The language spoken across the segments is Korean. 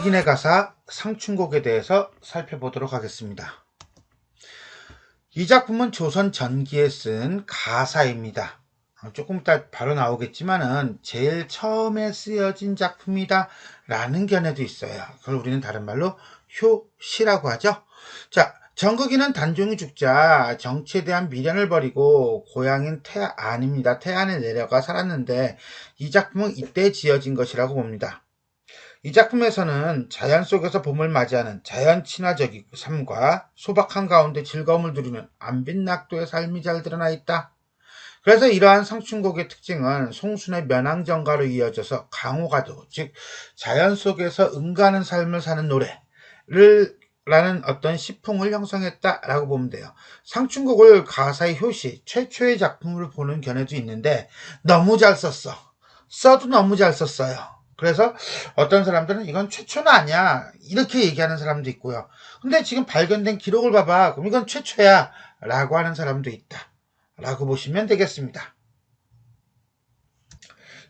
흑인의 가사 상춘곡에 대해서 살펴보도록 하겠습니다. 이 작품은 조선 전기에 쓴 가사입니다. 어, 조금 이따 바로 나오겠지만은 제일 처음에 쓰여진 작품이다 라는 견해도 있어요. 그걸 우리는 다른 말로 효시라고 하죠. 자, 정극이는 단종이 죽자 정치에 대한 미련을 버리고 고향인 태안입니다. 태안에 내려가 살았는데 이 작품은 이때 지어진 것이라고 봅니다. 이 작품에서는 자연 속에서 봄을 맞이하는 자연 친화적인 삶과 소박한 가운데 즐거움을 누리는 안빈낙도의 삶이 잘 드러나 있다. 그래서 이러한 상춘곡의 특징은 송순의 면왕정가로 이어져서 강호가도, 즉 자연 속에서 응가하는 삶을 사는 노래를 라는 어떤 시풍을 형성했다라고 보면 돼요. 상춘곡을 가사의 효시, 최초의 작품으로 보는 견해도 있는데 너무 잘 썼어. 써도 너무 잘 썼어요. 그래서 어떤 사람들은 이건 최초는 아니야. 이렇게 얘기하는 사람도 있고요. 근데 지금 발견된 기록을 봐봐. 그럼 이건 최초야. 라고 하는 사람도 있다. 라고 보시면 되겠습니다.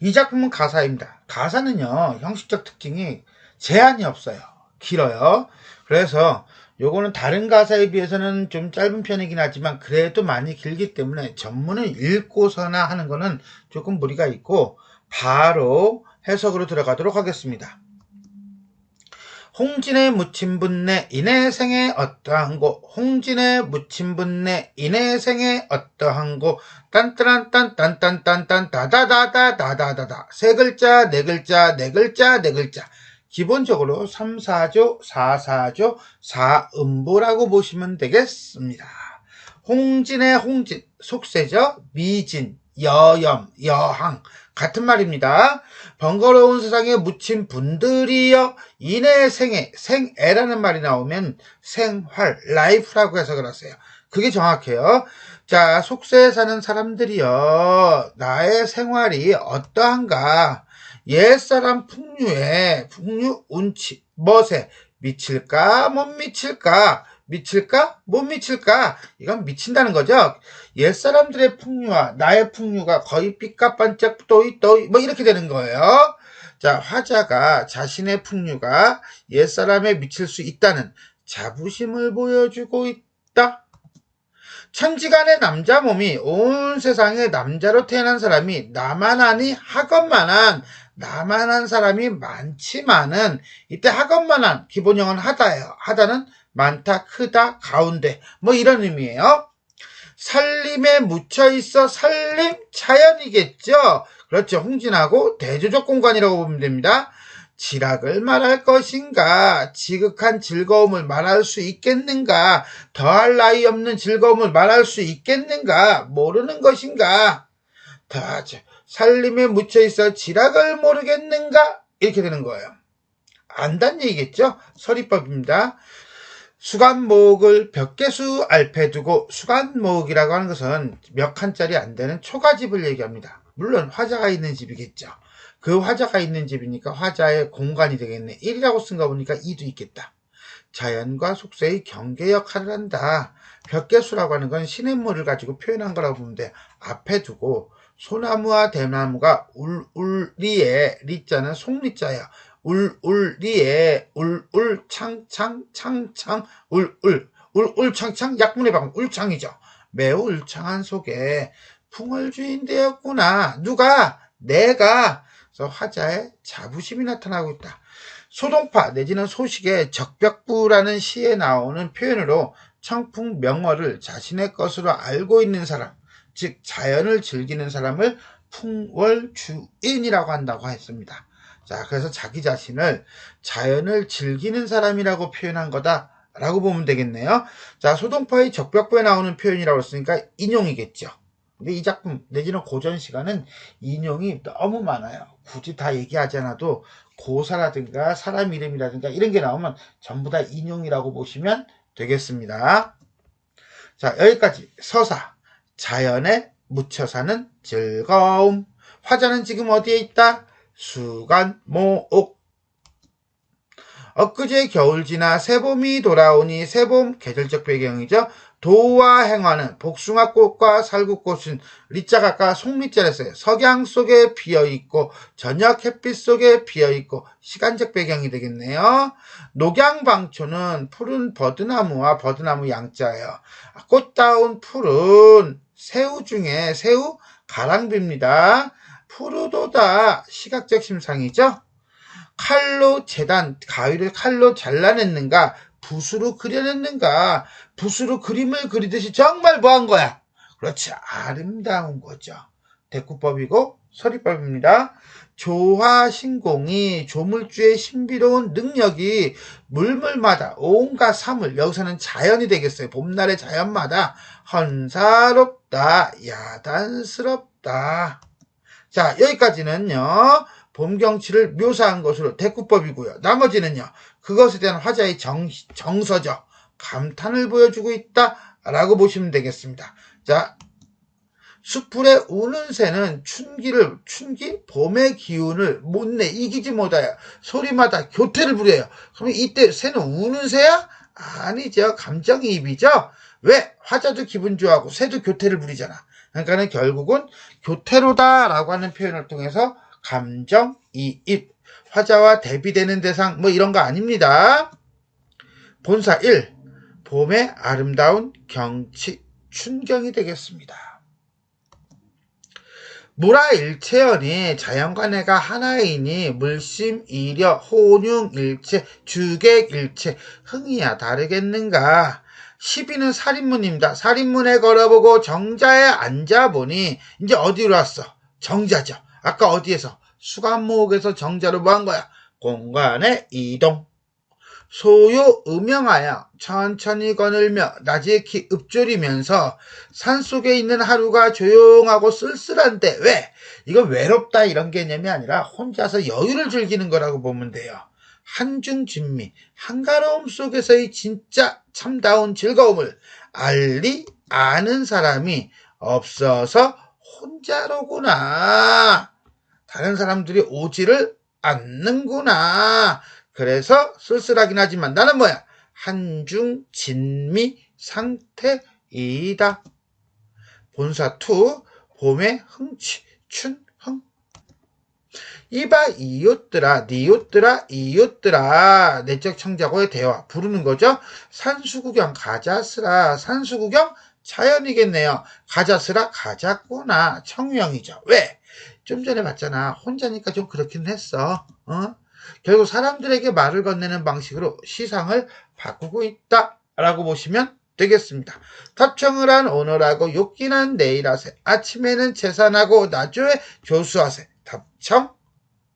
이 작품은 가사입니다. 가사는요, 형식적 특징이 제한이 없어요. 길어요. 그래서 요거는 다른 가사에 비해서는 좀 짧은 편이긴 하지만 그래도 많이 길기 때문에 전문을 읽고서나 하는 거는 조금 무리가 있고 바로 해석으로 들어가도록 하겠습니다. 홍진의 묻힌 분내 인해생에 어떠한 고 홍진의 묻힌 분내 인해생에 어떠한 고 딴딴 딴딴딴딴딴 다다다다 다다다다 세 글자 네 글자 네 글자 네 글자 기본적으로 3, 4조, 4, 4조, 4음보라고 보시면 되겠습니다. 홍진의 홍진, 속세죠? 미진, 여염, 여항, 같은 말입니다. 번거로운 세상에 묻힌 분들이여 인의 생애, 생애라는 말이 나오면 생활, 라이프라고 해석을 하세요. 그게 정확해요. 자, 속세에 사는 사람들이여 나의 생활이 어떠한가? 옛사람 풍류에 풍류 운치 멋에 미칠까 못 미칠까 미칠까 못 미칠까 이건 미친다는 거죠 옛사람들의 풍류와 나의 풍류가 거의 삐까반짝 또이 또이 뭐 이렇게 되는 거예요 자 화자가 자신의 풍류가 옛사람에 미칠 수 있다는 자부심을 보여주고 있다 천지간의 남자 몸이 온 세상에 남자로 태어난 사람이 나만 아니 학업만한 나만 한 사람이 많지만은 이때 학업만한 기본형은 하다예요. 하다는 많다, 크다, 가운데 뭐 이런 의미예요. 살림에 묻혀 있어 살림 자연이겠죠. 그렇죠. 홍진하고 대조적 공간이라고 보면 됩니다. 지락을 말할 것인가? 지극한 즐거움을 말할 수 있겠는가? 더할 나위 없는 즐거움을 말할 수 있겠는가? 모르는 것인가? 더하죠. 살림에 묻혀 있어 지락을 모르겠는가? 이렇게 되는 거예요. 안단 얘기겠죠? 서리법입니다. 수간목을 벽계수 알패 두고 수간목이라고 하는 것은 몇 칸짜리 안 되는 초가집을 얘기합니다. 물론 화자가 있는 집이겠죠. 그 화자가 있는 집이니까 화자의 공간이 되겠네. 1이라고 쓴 거 보니까 2도 있겠다. 자연과 속세의 경계 역할을 한다. 벽계수라고 하는 건 시냇물을 가지고 표현한 거라고 돼. 앞에 두고 소나무와 대나무가 울 울리에 리자는 속리자야. 울울리에 울울 창창 창창 울울 울울 창창 약문의 방 울창이죠. 매우 울창한 속에 풍월주인 되었구나. 누가? 내가. 그래서 화자의 자부심이 나타나고 있다. 소동파 내지는 소식의 적벽부라는 시에 나오는 표현으로 청풍 명어를 자신의 것으로 알고 있는 사람, 즉 자연을 즐기는 사람을 풍월주인이라고 한다고 했습니다. 자, 그래서 자기 자신을 자연을 즐기는 사람이라고 표현한 거다 라고 보면 되겠네요. 자, 소동파의 적벽부에 나오는 표현이라고 했으니까 인용이겠죠. 근데 이 작품 내지는 고전 시간은 인용이 너무 많아요. 굳이 다 얘기하지 않아도 고사라든가 사람 이름이라든가 이런 게 나오면 전부 다 인용이라고 보시면 되겠습니다. 자, 여기까지 서사. 자연에 묻혀 사는 즐거움. 화자는 지금 어디에 있다? 수간, 모옥. 엊그제 겨울 지나 새봄이 돌아오니 새봄 계절적 배경이죠. 도와 행화는 복숭아꽃과 살구꽃은 리자가 아까 송리자를 했어요. 석양 속에 비어있고 저녁 햇빛 속에 비어있고 시간적 배경이 되겠네요. 녹양방초는 푸른 버드나무와 버드나무 양자예요. 꽃다운 푸른 새우 중에 새우 가랑비입니다. 푸르도다 시각적 심상이죠. 칼로 재단, 가위를 칼로 잘라냈는가, 붓으로 그려냈는가, 붓으로 그림을 그리듯이 정말 뭐한 거야? 그렇지, 아름다운 거죠. 대꾸법이고 서리법입니다. 조화신공이 조물주의 신비로운 능력이 물물마다 온갖 사물 여기서는 자연이 되겠어요. 봄날의 자연마다 헌사롭다 야단스럽다. 자 여기까지는요. 봄 경치를 묘사한 것으로 대꾸법이고요. 나머지는요. 그것에 대한 화자의 정, 정서죠. 감탄을 보여주고 있다 라고 보시면 되겠습니다. 자, 숯불에 우는 새는 춘기를 춘기 봄의 기운을 못 내 이기지 못하여 소리마다 교태를 부려요. 그러면 이때 새는 우는 새야? 아니죠. 감정이입이죠. 왜? 화자도 기분 좋아하고 새도 교태를 부리잖아. 그러니까는 결국은 교태로다라고 하는 표현을 통해서 감정 이입 화자와 대비되는 대상 뭐 이런 거 아닙니다. 본사 1 봄의 아름다운 경치 춘경이 되겠습니다. 무라 일체연이 자연관해가 하나이니 물심, 이려, 혼융, 일체, 주객, 일체, 흥이야 다르겠는가? 12는 살인문입니다. 살인문에 걸어보고 정자에 앉아보니 이제 어디로 왔어? 정자죠. 아까 어디에서? 수감목에서 정자로 뭐 한 거야? 공간의 이동. 소요 음영하여 천천히 거늘며 나지키 읊조리면서 산속에 있는 하루가 조용하고 쓸쓸한데 왜? 이건 외롭다 이런 개념이 아니라 혼자서 여유를 즐기는 거라고 보면 돼요. 한중 진미, 한가로움 속에서의 진짜 참다운 즐거움을 알리 아는 사람이 없어서 혼자로구나. 다른 사람들이 오지를 않는구나. 그래서 쓸쓸하긴 하지만 나는 뭐야? 한중 진미 상태이다. 본사 투 봄의 흥치 춘흥 이봐 이웃들아 니웃들아 이웃들아 내적 청자고의 대화 부르는 거죠. 산수구경 가자스라 산수구경 자연이겠네요. 가자스라 가자꾸나 청명이죠. 왜? 좀 전에 봤잖아. 혼자니까 좀 그렇긴 했어. 어? 결국 사람들에게 말을 건네는 방식으로 시상을 바꾸고 있다라고 보시면 되겠습니다. 탑청을 한 오늘하고 욕기난 내일하세 아침에는 재산하고 나조에 조수하세 탑 청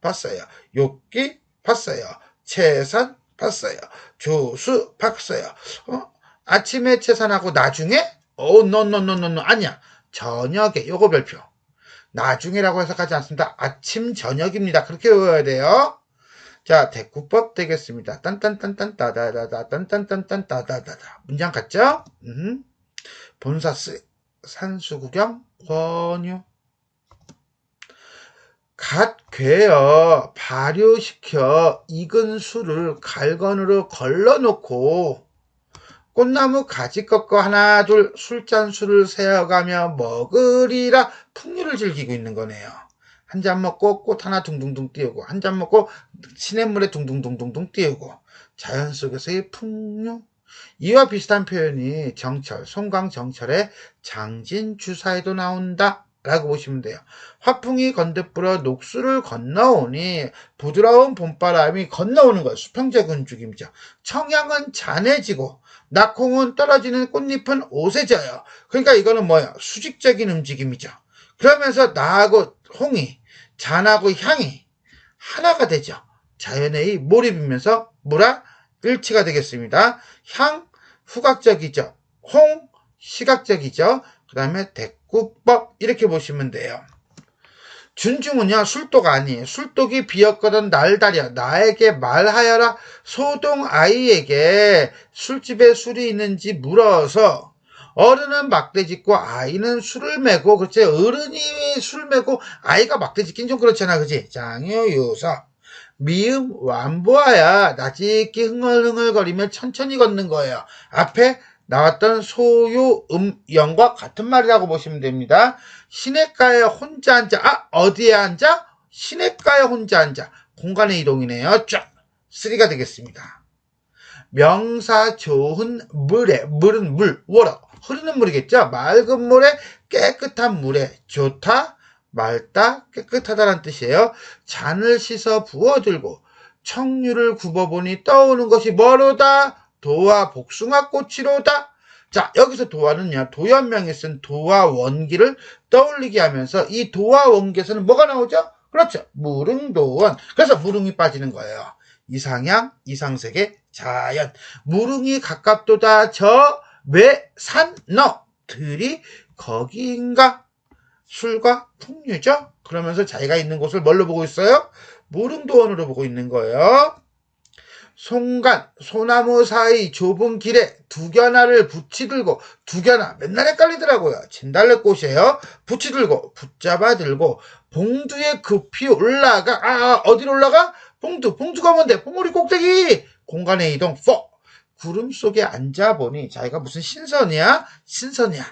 봤어요. 욕기 봤어요. 재산 봤어요. 조수 봤어요. 어? 아침에 재산하고 나중에 어 노노노노노 아니야. 저녁에 요거 별표. 나중에라고 해석하지 않습니다. 아침 저녁입니다. 그렇게 외워야 돼요. 자, 대구법 되겠습니다. 딴딴딴딴 따다다다 딴딴딴딴 따다다다. 문장 같죠? 음. 본사스 산수구경 권유 갓 괴어 발효시켜 익은 술을 갈건으로 걸러놓고 꽃나무 가지 꺾어 하나 둘 술잔수를 세어가며 먹으리라 풍류를 즐기고 있는 거네요. 한 잔 먹고 꽃 하나 둥둥둥 띄우고 한 잔 먹고 시냇물에 둥둥둥둥둥 띄우고 자연 속에서의 풍류 이와 비슷한 표현이 정철, 송광정철의 장진주사에도 나온다 라고 보시면 돼요. 화풍이 건대불어 녹수를 건너오니 부드러운 봄바람이 건너오는 거예요. 수평적 근죽임이죠. 청양은 잔해지고 낙홍은 떨어지는 꽃잎은 오세져요. 그러니까 이거는 뭐야? 수직적인 움직임이죠. 그러면서 나하고 홍이 잔하고 향이 하나가 되죠. 자연의 몰입이면서 물화 일치가 되겠습니다. 향 후각적이죠. 홍 시각적이죠. 그 다음에 대 꾸법 이렇게 보시면 돼요. 준중은요 술독 아니에요. 술독이 비었거든 날다려 나에게 말하여라 소동 아이에게 술집에 술이 있는지 물어서 어른은 막대짓고 아이는 술을 메고 그렇지 어른이 술 메고 아이가 막대짓긴 좀 그렇잖아 그지 장유유서 미음 완보아야 나직히 흥얼흥얼거리며 천천히 걷는 거예요 앞에 나왔던 소유 음영과 같은 말이라고 보시면 됩니다. 시냇가에 혼자 앉아. 아, 어디에 앉아? 시냇가에 혼자 앉아. 공간의 이동이네요. 쫙. 3가 되겠습니다. 명사 좋은 물에, 물은 물, 워러. 흐르는 물이겠죠? 맑은 물에, 깨끗한 물에, 좋다, 맑다, 깨끗하다는 뜻이에요. 잔을 씻어 부어들고, 청류를 굽어보니 떠오는 것이 뭐로다? 도와 복숭아 꽃이로다. 자, 여기서 도화는요, 도연명에 쓴 도와 원기를 떠올리게 하면서 이 도와 원기에서는 뭐가 나오죠? 그렇죠. 무릉도원. 그래서 무릉이 빠지는 거예요. 이상향, 이상세계, 자연. 무릉이 가깝도다 저 외산 너 들이 거기인가? 술과 풍류죠? 그러면서 자기가 있는 곳을 뭘로 보고 있어요? 무릉도원으로 보고 있는 거예요. 송간, 소나무 사이 좁은 길에 두견아를 붙이 들고, 두견아, 맨날 헷갈리더라고요. 진달래꽃이에요. 붙이 들고, 붙잡아 들고, 봉두에 급히 올라가, 아, 어디로 올라가? 봉두, 봉두가 뭔데? 봉우리 꼭대기! 공간의 이동, 4. 구름 속에 앉아보니, 자기가 무슨 신선이야? 신선이야.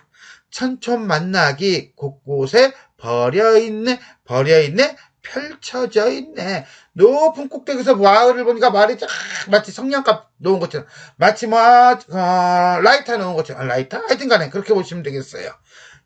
천촌 만나기 곳곳에 버려있네, 버려있네, 펼쳐져 있네. 높은 꼭대기에서 마을을 보니까 말이 쫙 마치 성냥갑 놓은 것처럼 마치 뭐 어, 라이터 놓은 것처럼 아, 라이터 하여튼 간에 그렇게 보시면 되겠어요.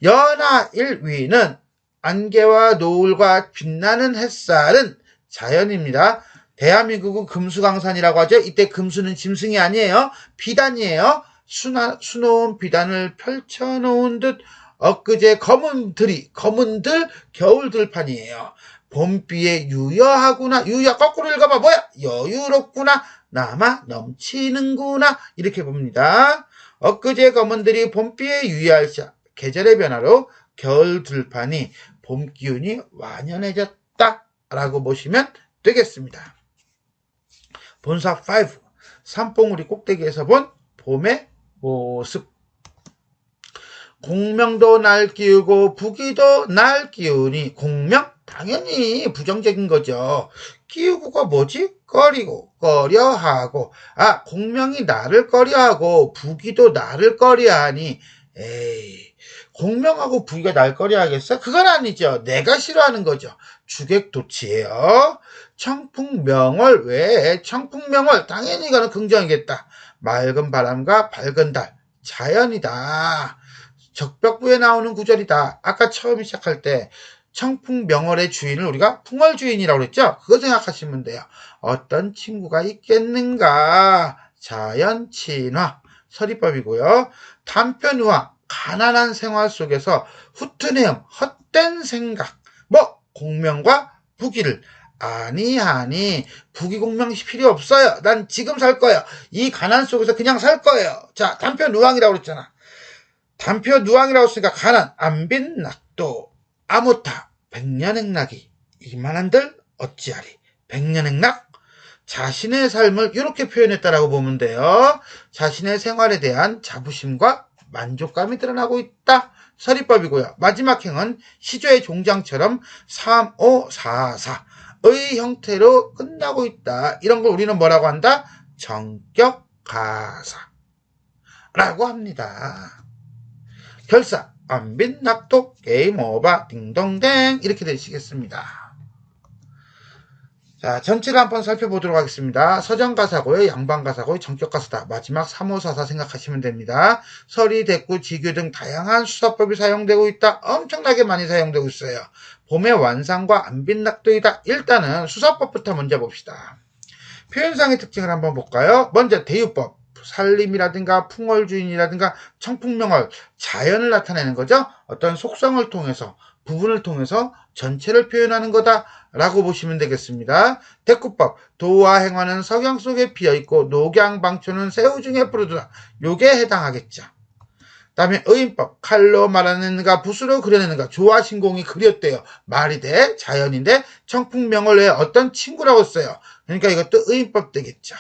연하 일위는 안개와 노을과 빛나는 햇살은 자연입니다. 대한민국은 금수강산이라고 하죠. 이때 금수는 짐승이 아니에요. 비단이에요. 수나, 수놓은 비단을 펼쳐놓은 듯 엊그제 검은 들이 검은 들 겨울 들판이에요. 봄비에 유여하구나. 유여 거꾸로 읽어봐. 뭐야? 여유롭구나. 남아 넘치는구나. 이렇게 봅니다. 엊그제 검은들이 봄비에 유의할 시 계절의 변화로 겨울 들판이 봄 기운이 완연해졌다. 라고 보시면 되겠습니다. 본사 5. 산봉우리 꼭대기에서 본 봄의 모습. 공명도 날 끼우고 부기도 날 끼우니 공명? 당연히 부정적인 거죠. 끼우고가 뭐지? 꺼리고 꺼려하고 아 공명이 나를 꺼려하고 부기도 나를 꺼려하니 에이 공명하고 부기가 날 꺼려하겠어? 그건 아니죠. 내가 싫어하는 거죠. 주객도치예요. 청풍명월 왜 청풍명월 당연히 이거는 긍정이겠다. 맑은 바람과 밝은 달 자연이다. 적벽부에 나오는 구절이다. 아까 처음 시작할 때 청풍명월의 주인을 우리가 풍월주인이라고 그랬죠? 그거 생각하시면 돼요. 어떤 친구가 있겠는가? 자연친화 서리법이고요. 단편우화 가난한 생활 속에서 후트내음 헛된 생각 뭐 공명과 부기를 아니 아니 부기공명 필요 없어요. 난 지금 살 거예요. 이 가난 속에서 그냥 살 거예요. 자 단편 누왕이라고 그랬잖아. 단표 누왕이라고 했으니까 가난 안빈 낙도 아무타 백년행락이 이만한들 어찌하리 백년행락 자신의 삶을 이렇게 표현했다라고 보면 돼요. 자신의 생활에 대한 자부심과 만족감이 드러나고 있다. 서리법이고요. 마지막 행은 시조의 종장처럼 3, 5, 4, 4의 형태로 끝나고 있다. 이런 걸 우리는 뭐라고 한다? 정격 가사 라고 합니다. 결사, 안빈, 낙독, 게임 오버, 딩동댕 이렇게 되시겠습니다. 자, 전체를 한번 살펴보도록 하겠습니다. 서정가사고요, 양반가사고요, 정격가사다. 마지막 3호사사 생각하시면 됩니다. 서리, 대구, 지규 등 다양한 수사법이 사용되고 있다. 엄청나게 많이 사용되고 있어요. 봄의 완상과 안빈낙도이다. 일단은 수사법부터 먼저 봅시다. 표현상의 특징을 한번 볼까요? 먼저 대유법. 살림이라든가 풍월주인이라든가 청풍명월 자연을 나타내는 거죠. 어떤 속성을 통해서 부분을 통해서 전체를 표현하는 거다라고 보시면 되겠습니다. 대구법 도와 행화는 석양 속에 피어 있고 녹양 방초는 새우 중에 푸르다. 요게 해당하겠죠. 다음에 의인법 칼로 말하는가 붓으로 그려내는가 조화신공이 그렸대요. 말이 돼 자연인데 청풍명월 외에 어떤 친구라고 써요. 그러니까 이것도 의인법 되겠죠.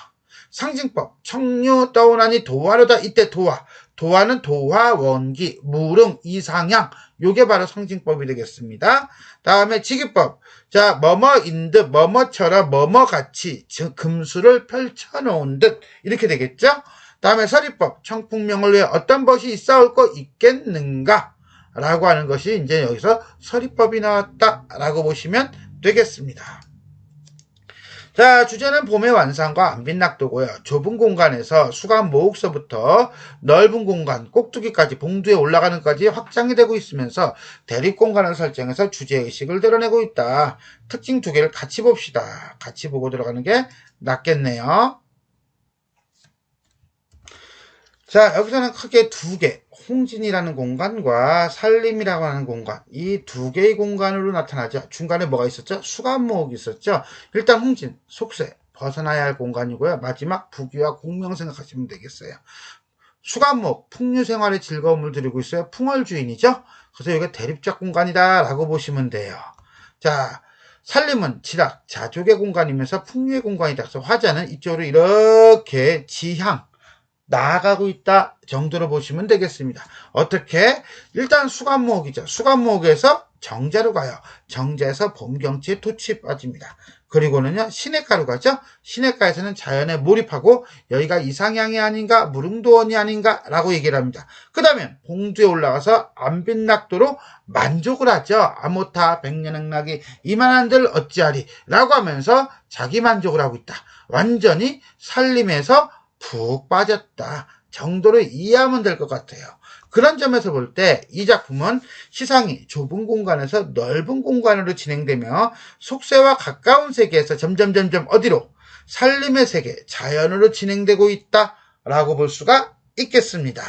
상징법 청류 떠오나니 도화로다 이때 도화 도화는 도화 원기 무릉 이상향 요게 바로 상징법이 되겠습니다. 다음에 직위법 자 뭐뭐인 듯 뭐뭐처럼 뭐뭐같이 즉 금수를 펼쳐놓은 듯 이렇게 되겠죠. 다음에 서리법, 청풍명을 위해 어떤 벗이 있사올 거 있겠는가? 라고 하는 것이 이제 여기서 서리법이 나왔다라고 보시면 되겠습니다. 자, 주제는 봄의 완상과 안빈낙도고요. 좁은 공간에서 수감 모옥서부터 넓은 공간, 꼭두기까지 봉두에 올라가는 까지 확장이 되고 있으면서 대립 공간을 설정해서 주제 의식을 드러내고 있다. 특징 두 개를 같이 봅시다. 같이 보고 들어가는 게 낫겠네요. 자, 여기서는 크게 두 개, 홍진이라는 공간과 살림이라고 하는 공간, 이 두 개의 공간으로 나타나죠. 중간에 뭐가 있었죠? 수감목이 있었죠. 일단 홍진, 속세, 벗어나야 할 공간이고요. 마지막 부귀와 공명 생각하시면 되겠어요. 수감목, 풍류 생활의 즐거움을 드리고 있어요. 풍월주인이죠. 그래서 이게 대립적 공간이다 라고 보시면 돼요. 자, 살림은 지락, 자족의 공간이면서 풍류의 공간이다. 그래서 화자는 이쪽으로 이렇게 지향, 나아가고 있다 정도로 보시면 되겠습니다. 어떻게? 일단 수감목이죠. 수감목에서 정자로 가요. 정자에서 봄경치에 토치에 빠집니다. 그리고는요, 시냇가로 가죠. 시냇가에서는 자연에 몰입하고 여기가 이상향이 아닌가, 무릉도원이 아닌가 라고 얘기를 합니다. 그 다음에 봉두에 올라가서 안빈낙도로 만족을 하죠. 아모타 백년행락이 이만한들 어찌하리 라고 하면서 자기 만족을 하고 있다. 완전히 살림에서 푹 빠졌다 정도로 이해하면 될 것 같아요. 그런 점에서 볼 때 이 작품은 시상이 좁은 공간에서 넓은 공간으로 진행되며 속세와 가까운 세계에서 점점 점점 어디로 살림의 세계, 자연으로 진행되고 있다라고 볼 수가 있겠습니다.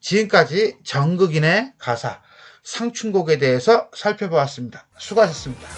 지금까지 정극인의 가사 상춘곡에 대해서 살펴보았습니다. 수고하셨습니다.